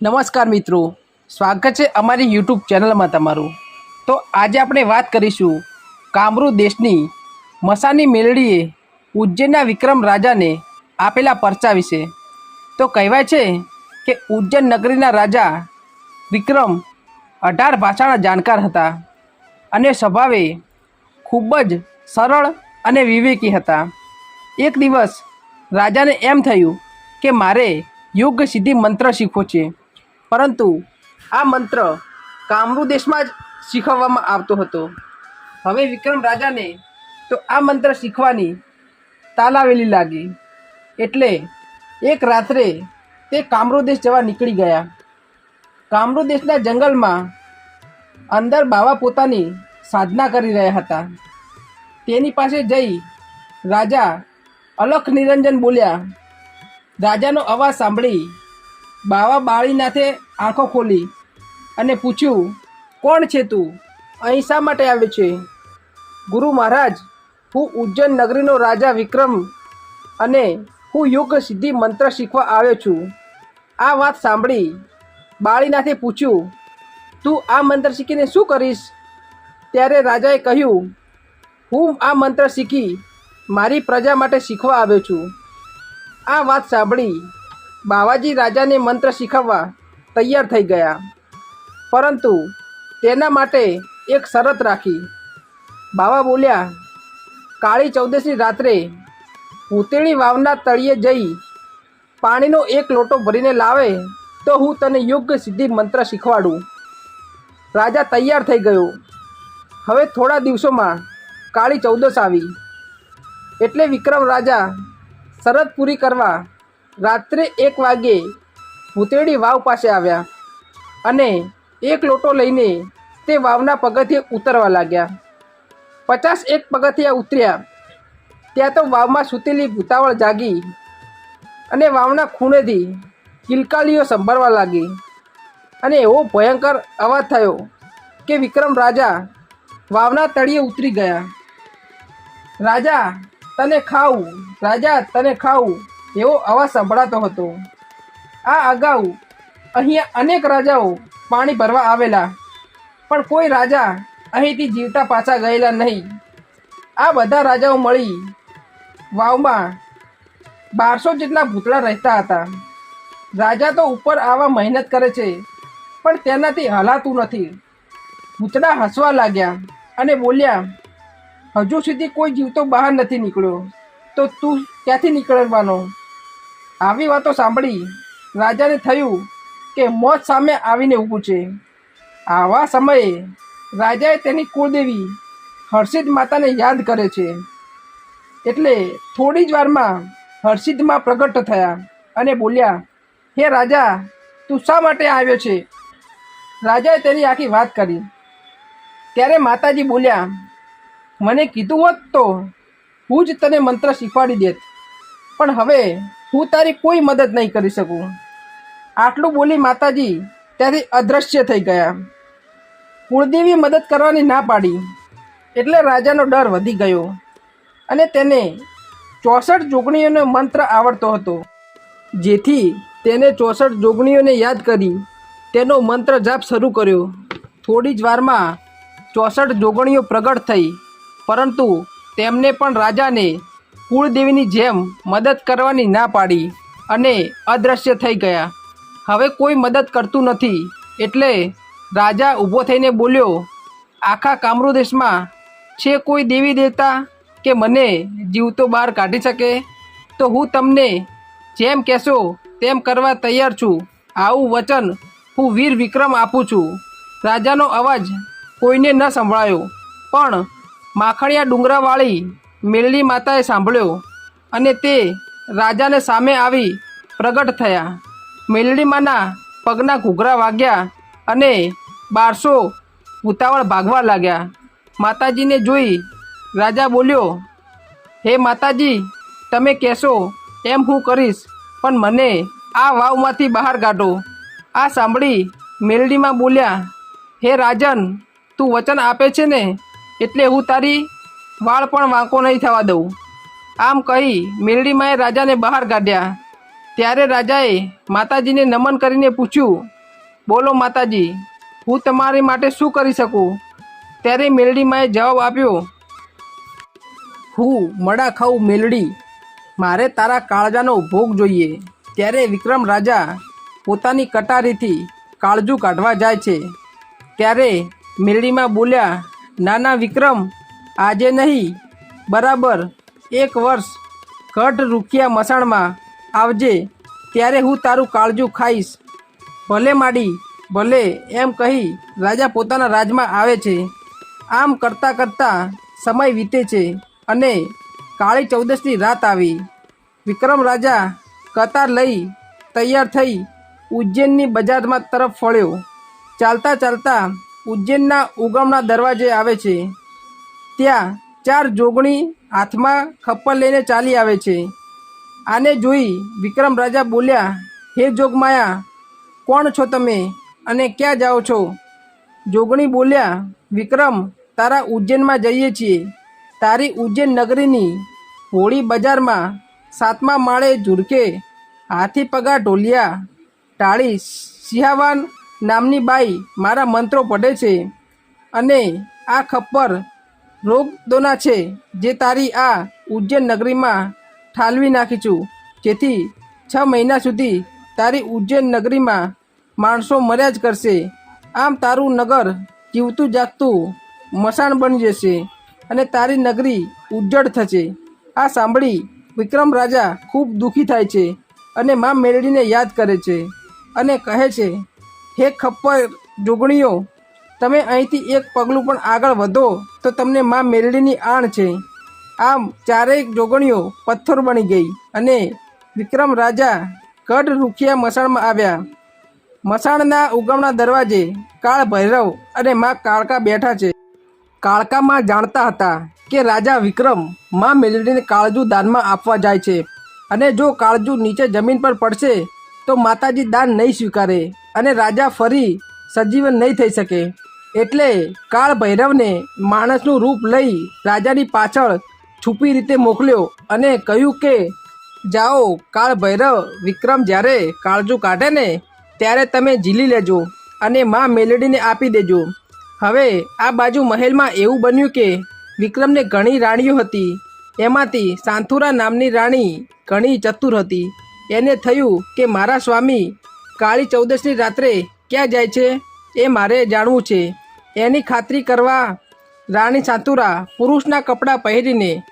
નમસ્કાર મિત્રો, સ્વાગત છે અમારી યુટ્યુબ ચેનલમાં તમારું. તો આજે આપણે વાત કરીશું કામરૂ દેશની મસાની મેલડીએ ઉજ્જૈનના વિક્રમ રાજાને આપેલા પરચા વિશે. તો કહેવાય છે કે ઉજ્જૈન નગરીના રાજા વિક્રમ અઢાર ભાષાના જાણકાર હતા અને સ્વભાવે ખૂબ જ સરળ અને વિવેકી હતા. એક દિવસ રાજાને એમ થયું કે મારે યોગ સિદ્ધિ મંત્ર શીખવો છે. પરંતુ આ મંત્ર કામરૂ દેશમાં જ શીખવવામાં આવતો હતો. હવે વિક્રમ રાજાને તો આ મંત્ર શીખવાની તાલાવેલી લાગી. એટલે એક રાત્રે તે કામરૂ દેશ જવા નીકળી ગયા. કામરૂ દેશના જંગલમાં અંદર બાવા પોતાની સાધના કરી રહ્યા હતા. તેની પાસે જઈ રાજા અલખ નિરંજન બોલ્યા, રાજાનો અવાજ સાંભળી. બાવા બાળીનાથે આંખો ખોલી અને પૂછ્યું, કોણ છે તું? અહીં શા માટે આવ્યો છે? ગુરુ મહારાજ, હું ઉજ્જૈન નગરીનો રાજા વિક્રમ અને હું યોગ સિદ્ધિ મંત્ર શીખવા આવ્યો છું. આ વાત સાંભળી બાળીનાથે પૂછ્યું, તું આ મંત્ર શીખીને શું કરીશ? ત્યારે રાજાએ કહ્યું, હું આ મંત્ર શીખી મારી પ્રજા માટે શીખવા આવ્યો છું. આ વાત સાંભળી બાવાજી રાજાને મંત્ર શીખવવા તૈયાર થઈ ગયા. પરંતુ તેના માટે એક શરત રાખી. બાવા બોલ્યા, કાળી ચૌદસની રાત્રે ભૂતેણી વાવના તળિયે જઈ પાણીનો એક લોટો ભરીને લાવે તો હું તને યોગ્ય સિદ્ધિ મંત્ર શીખવાડું. રાજા તૈયાર થઈ ગયો. હવે થોડા દિવસોમાં કાળી ચૌદસ આવી. એટલે વિક્રમ રાજા શરત પૂરી કરવા રાત્રે એક વાગ્યે ભૂતેડી વાવ પાસે આવ્યા અને એક લોટો લઈને તે વાવના પગથિયે ઉતરવા લાગ્યા. પચાસ એક પગથિયા ઉતર્યા. ત્યાં તો વાવમાં સૂતેલી ભૂતાવળ જાગી અને વાવના ખૂણેથી કિલકાલીઓ સંભળવા લાગી. અને એવો ભયંકર અવાજ થયો કે વિક્રમ રાજા વાવના તળિયે ઉતરી ગયા. રાજા, તને ખાવું રાજા, તને ખાવું એવો અવાજ સંભળાતો હતો. આ અગાઉ અહીંયા અનેક રાજાઓ પાણી ભરવા આવેલા, પણ કોઈ રાજા અહીંથી જીવતા પાછા ગયેલા નહીં. આ બધા રાજાઓ મળી વાવમાં બારસો જેટલા ભૂતળા રહેતા હતા. રાજા તો ઉપર આવા મહેનત કરે છે, પણ તેનાથી હલાતું નથી. ભૂતળા હસવા લાગ્યા અને બોલ્યા, હજુ સુધી કોઈ જીવતો બહાર નથી નીકળ્યો, તો તું ક્યાંથી નીકળવાનો? આવી વાતો સાંભળી રાજાને થયું કે મોત સામે આવીને ઊભું છે. આવા સમયે રાજાએ તેની કુળદેવી હર્ષિદ માતાને યાદ કરે છે. એટલે થોડી જ વારમાં હર્ષિદમાં પ્રગટ થયા અને બોલ્યા, હે રાજા, તું શા માટે આવ્યો છે? રાજાએ તેની આખી વાત કરી. ત્યારે માતાજી બોલ્યા, મને કીધું હોત તો હું જ તને મંત્ર શીખવાડી દેત. પણ હવે હું તારી કોઈ મદદ નહીં કરી શકું. આટલું બોલી માતાજી ત્યાંથી અદૃશ્ય થઈ ગયા. કુળદેવી મદદ કરવાની ના પાડી. એટલે રાજાનો ડર વધી ગયો અને તેને ચોસઠ જોગણીઓનો મંત્ર આવડતો હતો. જેથી તેને ચોસઠ જોગણીઓને યાદ કરી તેનો મંત્ર જાપ શરૂ કર્યો. થોડી જ વારમાં ચોસઠ જોગણીઓ પ્રગટ થઈ, પરંતુ તેમને પણ રાજાને કુળદેવીની જેમ મદદ કરવાની ના પાડી અને અદૃશ્ય થઈ ગયા. હવે કોઈ મદદ કરતું નથી. એટલે રાજા ઊભો થઈને બોલ્યો, આખા કામરૂ દેશમાં છે કોઈ દેવી દેવતા કે મને જીવતો બહાર કાઢી શકે? તો હું તમને જેમ કહેશો તેમ કરવા તૈયાર છું. આવું વચન હું વીર વિક્રમ આપું છું. રાજાનો અવાજ કોઈને ન સંભળાયો, પણ માખણિયા ડુંગરાવાળી મેલડી માતાએ સાંભળ્યો અને તે રાજાને સામે આવી પ્રગટ થયા. મેલડીમાના પગના ઘૂઘરા વાગ્યા અને બારસો ઉતાવળ ભાગવા લાગ્યા. માતાજીને જોઈ રાજા બોલ્યો, હે માતાજી, તમે કહેશો, એમ હું કરીશ, પણ મને આ વાવમાંથી બહાર કાઢો. આ સાંભળી મેલડીમાં બોલ્યા, હે રાજન, તું વચન આપે છે ને? એટલે હું તારી વાળ પણ વાંકો નહીં થવા દઉં. આમ કહી મેલડીમાએ રાજાને બહાર કાઢ્યા. ત્યારે રાજાએ માતાજીને નમન કરીને પૂછ્યું, બોલો માતાજી, હું તમારી માટે શું કરી શકું? ત્યારે મેલડીમાએ જવાબ આપ્યો, હું મડા ખાઉં મેલડી. મારે તારા કાળજાનો ભોગ જોઈએ. ત્યારે વિક્રમ રાજા પોતાની કટારીથી કાળજું કાઢવા જાય છે. ત્યારે મેલડીમાં બોલ્યા, નાના વિક્રમ આજે નહીં, બરાબર, એક વર્ષ ઘટ રૂખિયા મસાણમાં આવજે, ત્યારે હું તારું કાળજું ખાઈશ. ભલે માડી, ભલે, એમ કહી રાજા પોતાના રાજમાં આવે છે. આમ કરતાં કરતાં સમય વીતે છે અને કાળી ચૌદસની રાત આવી. વિક્રમ રાજા કતાર લઈ તૈયાર થઈ ઉજ્જૈનની બજારમાં તરફ ફળ્યો. ચાલતા ચાલતા ઉજ્જૈનના ઉગમના દરવાજે આવે છે. ત્યાં ચાર જોગણી હાથમાં ખપ્પર લઈને ચાલી આવે છે. આને જોઈ વિક્રમ રાજા બોલ્યા, હે જોગમાયા, કોણ છો તમે અને ક્યાં જાઓ છો? જોગણી બોલ્યા, વિક્રમ, તારા ઉજ્જૈનમાં જઈએ છીએ. તારી ઉજ્જૈન નગરીની હોળી બજારમાં સાતમા માળે ઝુરકે હાથી પગા ઢોલિયા, ટાળી સિંહાવાન નામની બાઈ મારા મંત્રો પઢે છે અને આ ખપ્પર રોગ દોના છે, જે તારી આ ઉજ્જૈન નગરીમાં ઠાલવી નાખી છું જેથી છ મહિના સુધી તારી ઉજ્જૈન નગરીમાં માણસો મર્યા જ કરશે. આમ તારું નગર જીવતું જાગતું મસાણ બની જશે અને તારી નગરી ઉજ્જડ થશે. આ સાંભળી વિક્રમ રાજા ખૂબ દુઃખી થાય છે અને મા મેળવીને યાદ કરે છે અને કહે છે, હે ખપ્પર જોગણીઓ તમે અહીંથી એક પગલું પણ આગળ વધો, તો તમને મા મેલડીની આણ છે. આમ ચારેય જોગણીઓ પથ્થર બની ગઈ અને વિક્રમ રાજા ગઢ રૂખિયા મસાણમાં આવ્યા. મસાણના ઉગમના દરવાજે કાળ ભૈરવ અને મા કાળકા બેઠા છે. કાળકામાં જાણતા હતા કે રાજા વિક્રમ મા મેલડીને કાળજુ દાનમાં આપવા જાય છે અને જો કાળજુ નીચે જમીન પર પડશે, તો માતાજી દાન નહીં સ્વીકારે અને રાજા ફરી સજીવન નહીં થઈ શકે. એટલે કાળ ભૈરવને માણસનું રૂપ લઈ રાજાની પાછળ છુપી રીતે મોકલ્યો અને કહ્યું કે, જાઓ, કાળ ભૈરવ, વિક્રમ જ્યારે કાળજું કાઢે ને, ત્યારે તમે ઝીલી લેજો અને મા મેલડીને આપી દેજો. હવે આ બાજુ મહેલમાં એવું બન્યું કે વિક્રમને ઘણી રાણીઓ હતી. એમાંથી સાંથુરા નામની રાણી ઘણી ચતુર હતી. એને થયું કે, મારા સ્વામી, કાળી ચૌદશની રાત્રે ક્યાં જાય છે? એ મારે જાણવું છે. એની ખાતરી કરવા રાણી સાતુરા પુરુષના કપડાં પહેરીને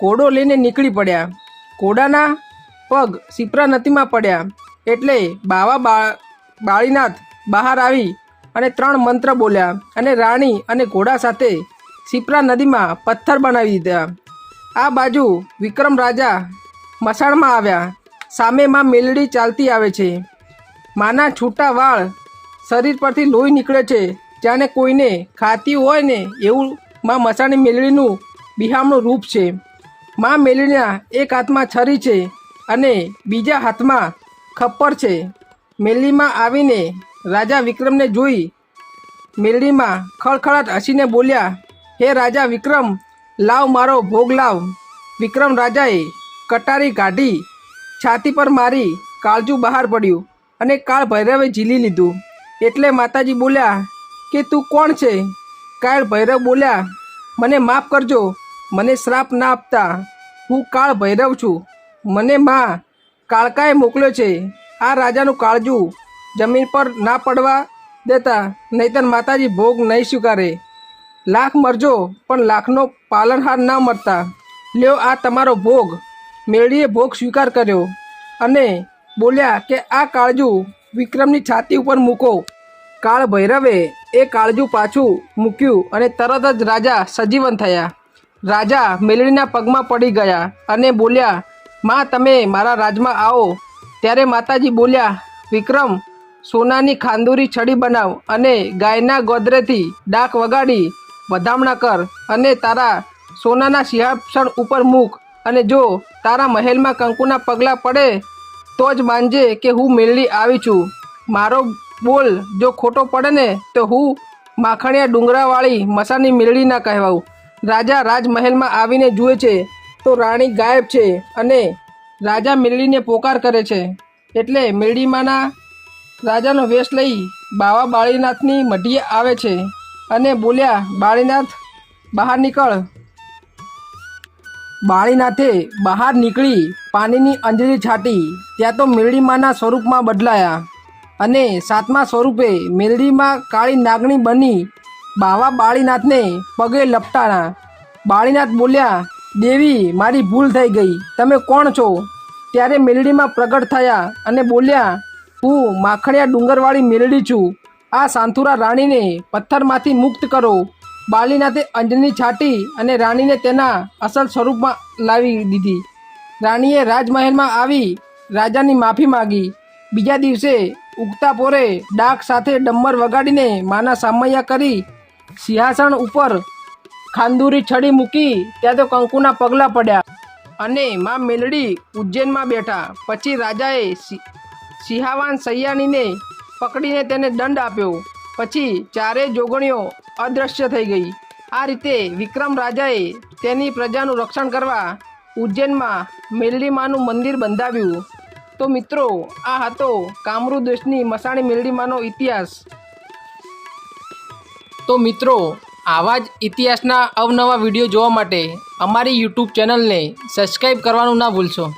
ઘોડો લઈને નીકળી પડ્યા. ઘોડાના પગ સિપ્રા નદીમાં પડ્યા. એટલે બાવા બાળીનાથ બહાર આવી અને ત્રણ મંત્ર બોલ્યા અને રાણી અને ઘોડા સાથે સિપ્રા નદીમાં પથ્થર બનાવી દીધા. આ બાજુ વિક્રમ રાજા મસાણમાં આવ્યા. સામે માં મેલડી ચાલતી આવે છે. માના છૂટા વાળ શરીર પરથી લોહી નીકળે છે. જાણે કોઈને ખાતી હોય ને એવું માં મસાણી મેલડીનું બિહામનું રૂપ છે. માં મેલડીના એક હાથમાં છરી છે અને બીજા હાથમાં ખપ્પર છે. મેલડીમાં આવીને રાજા વિક્રમને જોઈ મેલડીમાં ખળખળાટ હસીને બોલ્યા, હે રાજા વિક્રમ, લાવ મારો ભોગ લાવ. વિક્રમ રાજાએ કટારી કાઢી, છાતી પર મારી કાળજું બહાર પડ્યું અને કાળ ભૈરવે ઝીલી લીધું. એટલે માતાજી બોલ્યા કે તું કોણ છે? કાળ ભૈરવ બોલ્યા, મને માફ કરજો, મને શ્રાપ ના આપતા. હું કાળ ભૈરવ છું. મને માં, કાળકાએ મોકલ્યો છે. આ રાજાનું કાળજું જમીન પર ના પડવા દેતા, નહીતર માતાજી ભોગ નહીં સ્વીકારે. લાખ મરજો, પણ લાખનો પાલનહાર ના મરતા. લ્યો, આ તમારો ભોગ. મેળીએ ભોગ સ્વીકાર કર્યો અને બોલ્યા કે આ કાળજુ વિક્રમની છાતી ઉપર મૂકો. કાળ ભૈરવે એ કાળજું પાછું મૂક્યું અને તરત જ રાજા સજીવન થયા. રાજા મેલડીના પગમાં પડી ગયા અને બોલ્યા, માં, તમે મારા રાજમાં આવો. ત્યારે માતાજી બોલ્યા, વિક્રમ, સોનાની ખાંદુરી છડી બનાવ અને ગાયના ગોદરેથી ડાક વગાડી, વધામણા કર અને તારા સોનાના સિંહાસણ ઉપર મૂક અને જો તારા મહેલમાં કંકુના પગલાં પડે તો જ માનજે કે હું મેળવી આવી છું. મારો બોલ જો ખોટો પડે ને, તો હું માખણિયા ડુંગરાવાળી મસાની મેળવી ના કહેવાઉં. રાજા રાજમહેલમાં આવીને જુએ છે, તો રાણી ગાયબ છે અને રાજા મેળવીને પોકાર કરે છે. એટલે મેળવીમાંના રાજાનો વેશ લઈ બાવા બાળીનાથની મઢીએ આવે છે અને બોલ્યા, બાળીનાથ, બહાર નીકળ. બાળીનાથે બહાર નીકળી પાણીની અંજલી છાટી, ત્યાં તો મેરડીમાના સ્વરૂપમાં બદલાયા. અને સાતમા સ્વરૂપે મેરડીમાં કાળી નાગણી બની બાવા બાળીનાથને પગે લપટાણા. બાળીનાથ બોલ્યા, દેવી, મારી ભૂલ થઈ ગઈ. તમે કોણ છો? ત્યારે મેલડીમાં પ્રગટ થયા અને બોલ્યા, હું માખણિયા ડુંગરવાળી મેલડી છું. આ સાંથુરા રાણીને પથ્થરમાંથી મુક્ત કરો. બાલીનાથે અંજની છાટી અને રાણીને તેના અસલ સ્વરૂપમાં લાવી દીધી. રાણીએ રાજમહેલમાં આવી રાજાની માફી માગી. બીજા દિવસે ઉગતા પોરે ડાક સાથે ડમ્મર વગાડીને માના સામૈયા કરી સિંહાસન ઉપર ખાંદુરી છડી મૂકી ત્યાં તો કંકુના પગલાં પડ્યા અને મા મેલડી ઉજ્જૈનમાં બેઠા. પછી રાજાએ સિંહાવાન સૈયાણીને પકડીને તેને દંડ આપ્યો. પછી ચારે જોગણીઓ અદૃશ્ય થઈ ગઈ. આ રીતે વિક્રમ રાજાએ તેની પ્રજાનું રક્ષણ કરવા ઉજ્જૈનમાં મેલડીમાનું મંદિર બંધાવ્યું. તો મિત્રો, આ હતો કામરૂ દેશની મસાણી મેલડીમાનો ઇતિહાસ. તો મિત્રો, આવા જ ઇતિહાસના અવનવા વીડિયો જોવા માટે અમારી યુટ્યુબ ચેનલને સબસ્ક્રાઈબ કરવાનું ના ભૂલશો.